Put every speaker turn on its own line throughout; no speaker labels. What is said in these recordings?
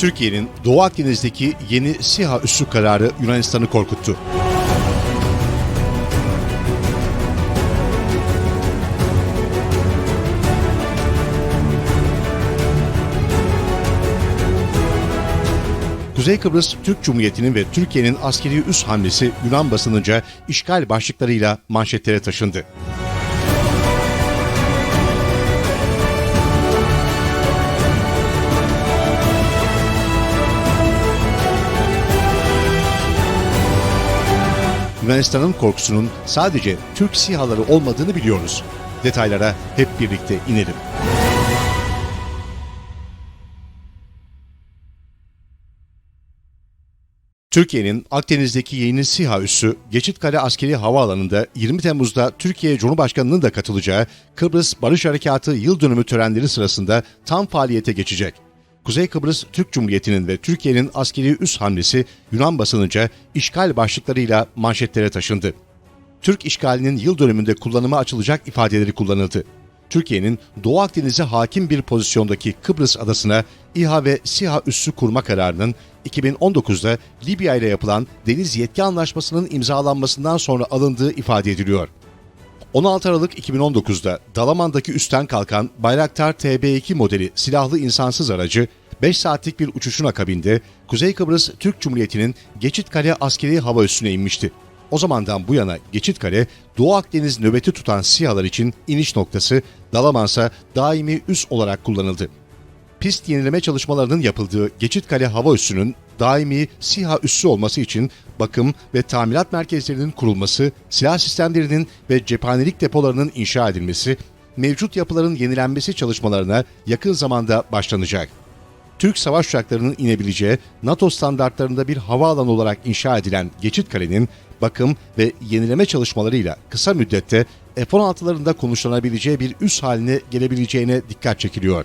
Türkiye'nin Doğu Akdeniz'deki yeni SİHA üssü kararı Yunanistan'ı korkuttu. Kuzey Kıbrıs Türk Cumhuriyeti'nin ve Türkiye'nin askeri üs hamlesi Yunan basınınca işgal başlıklarıyla manşetlere taşındı. Yunanistan'ın korkusunun sadece Türk SİHA'ları olmadığını biliyoruz. Detaylara hep birlikte inelim. Türkiye'nin Akdeniz'deki yeni SİHA üssü Geçitkale Askeri Havaalanı'nda 20 Temmuz'da Türkiye Cumhurbaşkanı'nın da katacağı Kıbrıs Barış Harekatı yıl dönümü törenleri sırasında tam faaliyete geçecek. Kuzey Kıbrıs Türk Cumhuriyeti'nin ve Türkiye'nin askeri üs hamlesi Yunan basınınca işgal başlıklarıyla manşetlere taşındı. Türk işgalinin yıl dönümünde kullanıma açılacak ifadeleri kullanıldı. Türkiye'nin Doğu Akdeniz'e hakim bir pozisyondaki Kıbrıs adasına İHA ve SİHA üssü kurma kararının 2019'da Libya ile yapılan deniz yetki anlaşmasının imzalanmasından sonra alındığı ifade ediliyor. 16 Aralık 2019'da Dalaman'daki üstten kalkan Bayraktar TB2 modeli silahlı insansız aracı 5 saatlik bir uçuşun akabinde Kuzey Kıbrıs Türk Cumhuriyeti'nin Geçitkale askeri hava üssüne inmişti. O zamandan bu yana Geçitkale, Doğu Akdeniz nöbeti tutan SİHA'lar için iniş noktası, Dalamansa daimi üs olarak kullanıldı. Pist yenileme çalışmalarının yapıldığı Geçitkale Hava Üssü'nün daimi SİHA üssü olması için bakım ve tamirat merkezlerinin kurulması, silah sistemlerinin ve cephanelik depolarının inşa edilmesi, mevcut yapıların yenilenmesi çalışmalarına yakın zamanda başlanacak. Türk savaş uçaklarının inebileceği NATO standartlarında bir havaalanı olarak inşa edilen Geçitkale'nin bakım ve yenileme çalışmalarıyla kısa müddette F-16'larında konuşlanabileceği bir üs haline gelebileceğine dikkat çekiliyor.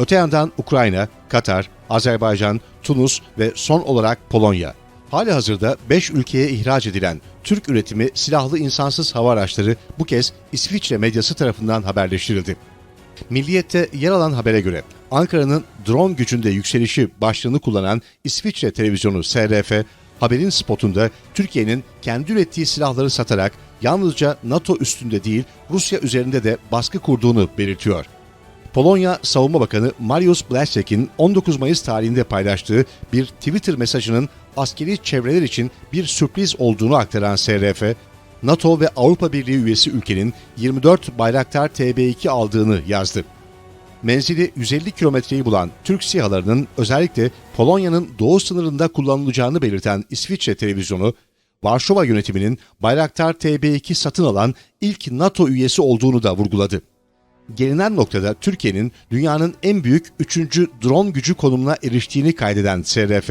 Öte yandan Ukrayna, Katar, Azerbaycan, Tunus ve son olarak Polonya. Hali hazırda 5 ülkeye ihraç edilen Türk üretimi silahlı insansız hava araçları bu kez İsviçre medyası tarafından haberleştirildi. Milliyet'te yer alan habere göre Ankara'nın drone gücünde yükselişi başlığını kullanan İsviçre televizyonu SRF, haberin spotunda Türkiye'nin kendi ürettiği silahları satarak yalnızca NATO üstünde değil Rusya üzerinde de baskı kurduğunu belirtiyor. Polonya Savunma Bakanı Mariusz Błaszczyk'in 19 Mayıs tarihinde paylaştığı bir Twitter mesajının askeri çevreler için bir sürpriz olduğunu aktaran SRF, NATO ve Avrupa Birliği üyesi ülkenin 24 Bayraktar TB2 aldığını yazdı. Menzili 150 kilometreyi bulan Türk SİHA'larının özellikle Polonya'nın doğu sınırında kullanılacağını belirten İsviçre televizyonu, Varşova yönetiminin Bayraktar TB2 satın alan ilk NATO üyesi olduğunu da vurguladı. Gelinen noktada Türkiye'nin dünyanın en büyük 3. drone gücü konumuna eriştiğini kaydeden SRF,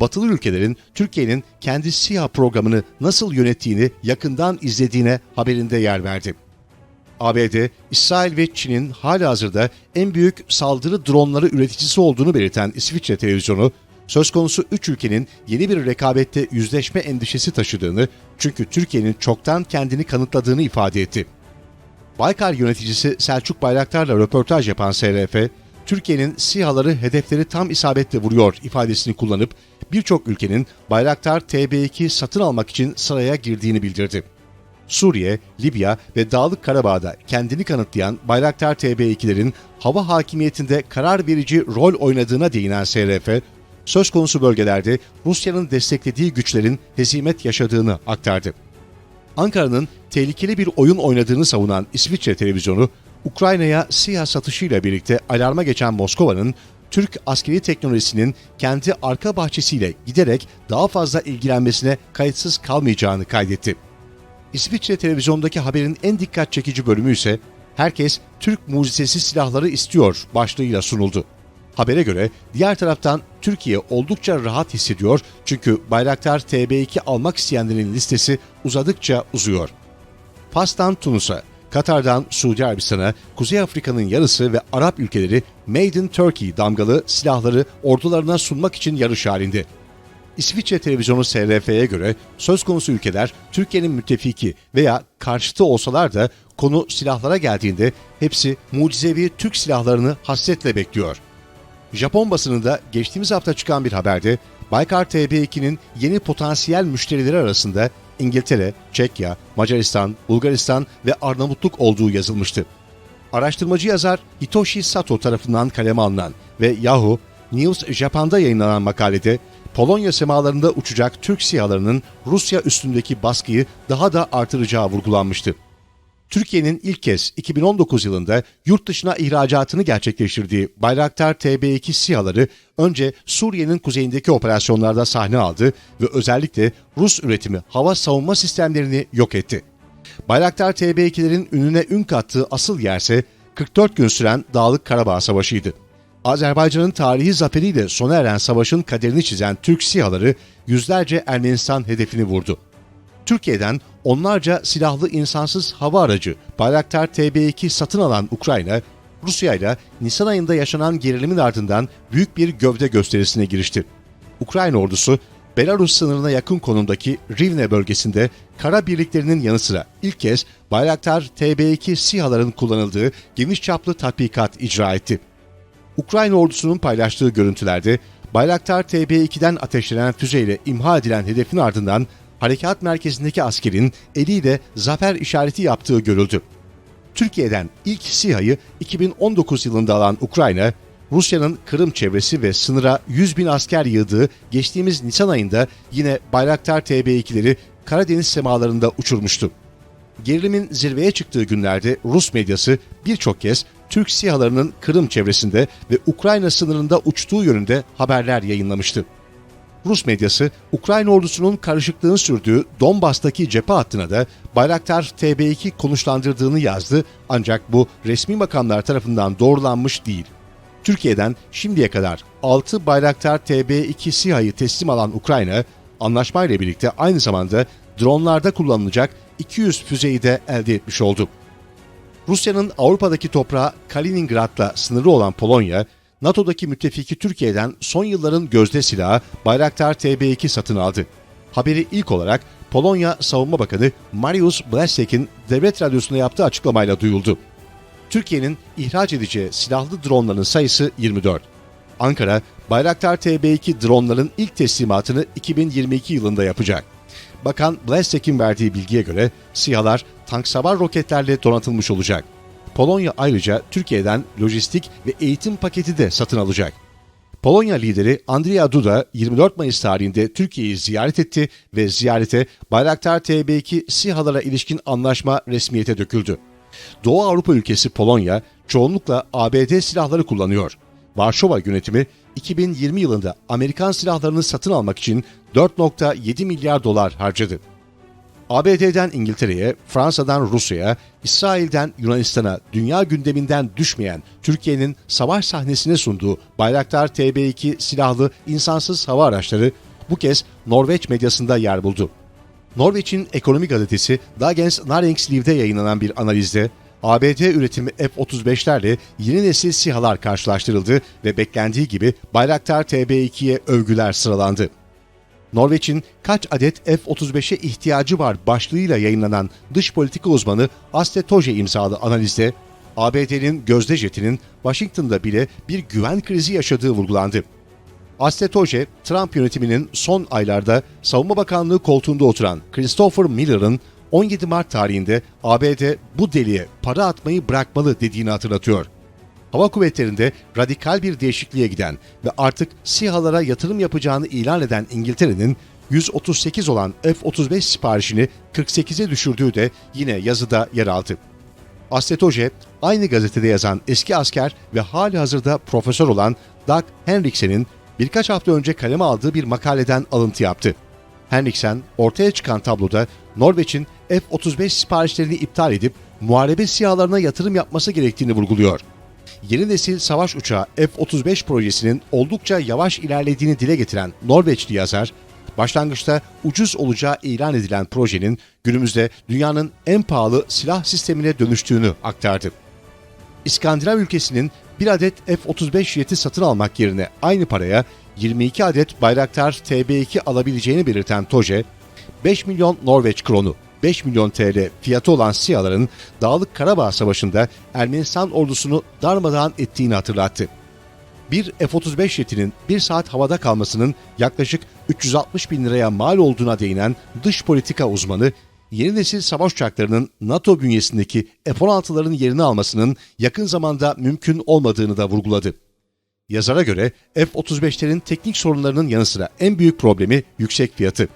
batılı ülkelerin Türkiye'nin kendi SİHA programını nasıl yönettiğini yakından izlediğine haberinde yer verdi. ABD, İsrail ve Çin'in hala hazırda en büyük saldırı dronları üreticisi olduğunu belirten İsviçre televizyonu, söz konusu üç ülkenin yeni bir rekabette yüzleşme endişesi taşıdığını, çünkü Türkiye'nin çoktan kendini kanıtladığını ifade etti. Baykar yöneticisi Selçuk Bayraktar'la röportaj yapan SRF, Türkiye'nin SİHA'ları hedefleri tam isabetle vuruyor ifadesini kullanıp birçok ülkenin Bayraktar TB2 satın almak için sıraya girdiğini bildirdi. Suriye, Libya ve Dağlık Karabağ'da kendini kanıtlayan Bayraktar TB2'lerin hava hakimiyetinde karar verici rol oynadığına değinen SRF, söz konusu bölgelerde Rusya'nın desteklediği güçlerin hezimet yaşadığını aktardı. Ankara'nın tehlikeli bir oyun oynadığını savunan İsviçre televizyonu, Ukrayna'ya SİHA satışıyla birlikte alarma geçen Moskova'nın Türk askeri teknolojisinin kendi arka bahçesiyle giderek daha fazla ilgilenmesine kayıtsız kalmayacağını kaydetti. İsviçre televizyondaki haberin en dikkat çekici bölümü ise herkes Türk mucizesi silahları istiyor başlığıyla sunuldu. Habere göre diğer taraftan Türkiye oldukça rahat hissediyor çünkü Bayraktar TB2 almak isteyenlerin listesi uzadıkça uzuyor. Fas'tan Tunus'a, Katar'dan Suudi Arabistan'a, Kuzey Afrika'nın yarısı ve Arap ülkeleri Made in Turkey damgalı silahları ordularına sunmak için yarış halinde. İsviçre televizyonu SRF'ye göre söz konusu ülkeler Türkiye'nin müttefiki veya karşıtı olsalar da konu silahlara geldiğinde hepsi mucizevi Türk silahlarını hasretle bekliyor. Japon basınında geçtiğimiz hafta çıkan bir haberde Baykar TB2'nin yeni potansiyel müşterileri arasında İngiltere, Çekya, Macaristan, Bulgaristan ve Arnavutluk olduğu yazılmıştı. Araştırmacı yazar Hitoshi Sato tarafından kaleme alınan ve Yahoo News Japan'da yayınlanan makalede Polonya semalarında uçacak Türk sihalarının Rusya üstündeki baskıyı daha da artıracağı vurgulanmıştı. Türkiye'nin ilk kez 2019 yılında yurt dışına ihracatını gerçekleştirdiği Bayraktar TB2 SİHA'ları önce Suriye'nin kuzeyindeki operasyonlarda sahne aldı ve özellikle Rus üretimi hava savunma sistemlerini yok etti. Bayraktar TB2'lerin ününe ün kattığı asıl yerse 44 gün süren Dağlık Karabağ Savaşı'ydı. Azerbaycan'ın tarihi zaferiyle sona eren savaşın kaderini çizen Türk SİHA'ları yüzlerce Ermenistan hedefini vurdu. Türkiye'den onlarca silahlı insansız hava aracı Bayraktar TB2 satın alan Ukrayna, Rusya ile Nisan ayında yaşanan gerilimin ardından büyük bir gövde gösterisine girişti. Ukrayna ordusu, Belarus sınırına yakın konumdaki Rivne bölgesinde kara birliklerinin yanı sıra ilk kez Bayraktar TB2 SİHA'ların kullanıldığı geniş çaplı tatbikat icra etti. Ukrayna ordusunun paylaştığı görüntülerde Bayraktar TB2'den ateşlenen füzeyle imha edilen hedefin ardından harekat merkezindeki askerin eliyle zafer işareti yaptığı görüldü. Türkiye'den ilk SİHA'yı 2019 yılında alan Ukrayna, Rusya'nın Kırım çevresi ve sınıra 100 bin asker yığdığı geçtiğimiz Nisan ayında yine Bayraktar TB2'leri Karadeniz semalarında uçurmuştu. Gerilimin zirveye çıktığı günlerde Rus medyası birçok kez Türk SİHA'larının Kırım çevresinde ve Ukrayna sınırında uçtuğu yönünde haberler yayınlamıştı. Rus medyası Ukrayna ordusunun karışıklığın sürdüğü Donbas'taki cephe hattına da Bayraktar TB2 konuşlandırdığını yazdı ancak bu resmi makamlar tarafından doğrulanmış değil. Türkiye'den şimdiye kadar 6 Bayraktar TB2 SİHA'yı teslim alan Ukrayna, anlaşmayla birlikte aynı zamanda dronlarda kullanılacak 200 füzeyi de elde etmiş oldu. Rusya'nın Avrupa'daki toprağı Kaliningrad'la sınırı olan Polonya, NATO'daki müttefiki Türkiye'den son yılların gözde silahı Bayraktar TB2 satın aldı. Haberi ilk olarak Polonya Savunma Bakanı Mariusz Blaszczyk'in devlet radyosuna yaptığı açıklamayla duyuldu. Türkiye'nin ihraç edeceği silahlı dronların sayısı 24. Ankara, Bayraktar TB2 dronların ilk teslimatını 2022 yılında yapacak. Bakan Blaszczyk'in verdiği bilgiye göre SİHA'lar tank savar roketlerle donatılmış olacak. Polonya ayrıca Türkiye'den lojistik ve eğitim paketi de satın alacak. Polonya lideri Andrzej Duda 24 Mayıs tarihinde Türkiye'yi ziyaret etti ve ziyarete Bayraktar TB2 SİHA'lara ilişkin anlaşma resmiyete döküldü. Doğu Avrupa ülkesi Polonya çoğunlukla ABD silahları kullanıyor. Varşova yönetimi 2020 yılında Amerikan silahlarını satın almak için 4.7 milyar dolar harcadı. ABD'den İngiltere'ye, Fransa'dan Rusya'ya, İsrail'den Yunanistan'a dünya gündeminden düşmeyen Türkiye'nin savaş sahnesine sunduğu Bayraktar TB2 silahlı insansız hava araçları bu kez Norveç medyasında yer buldu. Norveç'in ekonomi gazetesi Dagens Næringsliv'de yayınlanan bir analizde ABD üretimi F-35'lerle yeni nesil SİHA'lar karşılaştırıldı ve beklendiği gibi Bayraktar TB2'ye övgüler sıralandı. Norveç'in kaç adet F-35'e ihtiyacı var başlığıyla yayınlanan dış politika uzmanı Aste Toje imzalı analizde ABD'nin gözde jetinin Washington'da bile bir güven krizi yaşadığı vurgulandı. Aste Toje, Trump yönetiminin son aylarda Savunma Bakanlığı koltuğunda oturan Christopher Miller'ın 17 Mart tarihinde ABD bu deliğe para atmayı bırakmalı dediğini hatırlatıyor. Hava kuvvetlerinde radikal bir değişikliğe giden ve artık SİHA'lara yatırım yapacağını ilan eden İngiltere'nin 138 olan F-35 siparişini 48'e düşürdüğü de yine yazıda yer aldı. Astetoje, aynı gazetede yazan eski asker ve hali hazırda profesör olan Doug Henriksen'in birkaç hafta önce kaleme aldığı bir makaleden alıntı yaptı. Henriksen, ortaya çıkan tabloda Norveç'in F-35 siparişlerini iptal edip muharebe sihalarına yatırım yapması gerektiğini vurguluyor yeni nesil savaş uçağı F-35 projesinin oldukça yavaş ilerlediğini dile getiren Norveçli yazar, başlangıçta ucuz olacağı ilan edilen projenin günümüzde dünyanın en pahalı silah sistemine dönüştüğünü aktardı. İskandinav ülkesinin bir adet F-35 jeti satın almak yerine aynı paraya 22 adet Bayraktar TB2 alabileceğini belirten Toje, 5 milyon Norveç kronu 5 milyon TL fiyatı olan SİHA'ların Dağlık Karabağ Savaşı'nda Ermenistan ordusunu darmadağın ettiğini hatırlattı. bir F-35 jetinin bir saat havada kalmasının yaklaşık 360 bin liraya mal olduğuna değinen dış politika uzmanı, yeni nesil savaş uçaklarının NATO bünyesindeki F-16'ların yerini almasının yakın zamanda mümkün olmadığını da vurguladı. Yazara göre F-35'lerin teknik sorunlarının yanı sıra en büyük problemi yüksek fiyatı.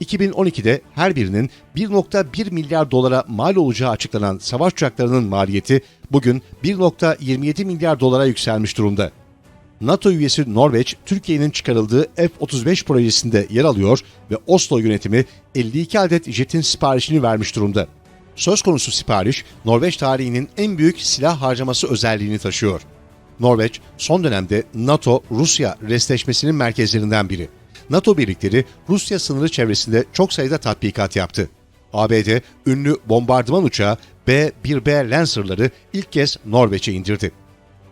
2012'de her birinin 1.1 milyar dolara mal olacağı açıklanan savaş uçaklarının maliyeti bugün 1.27 milyar dolara yükselmiş durumda. NATO üyesi Norveç, Türkiye'nin çıkarıldığı F-35 projesinde yer alıyor ve Oslo yönetimi 52 adet jetin siparişini vermiş durumda. Söz konusu sipariş, Norveç tarihinin en büyük silah harcaması özelliğini taşıyor. Norveç, son dönemde NATO-Rusya restleşmesinin merkezlerinden biri. NATO birlikleri Rusya sınırı çevresinde çok sayıda tatbikat yaptı. ABD, ünlü bombardıman uçağı B-1B Lancer'ları ilk kez Norveç'e indirdi.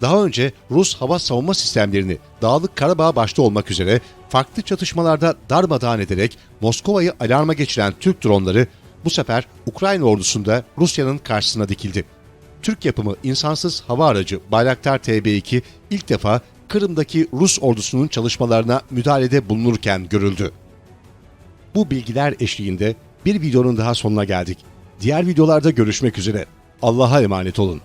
Daha önce Rus hava savunma sistemlerini Dağlık Karabağ başta olmak üzere farklı çatışmalarda darmadağın ederek Moskova'yı alarma geçiren Türk dronları bu sefer Ukrayna ordusunda Rusya'nın karşısına dikildi. Türk yapımı insansız hava aracı Bayraktar TB2 ilk defa Kırım'daki Rus ordusunun çalışmalarına müdahalede bulunurken görüldü. Bu bilgiler eşliğinde bir videonun daha sonuna geldik. Diğer videolarda görüşmek üzere. Allah'a emanet olun.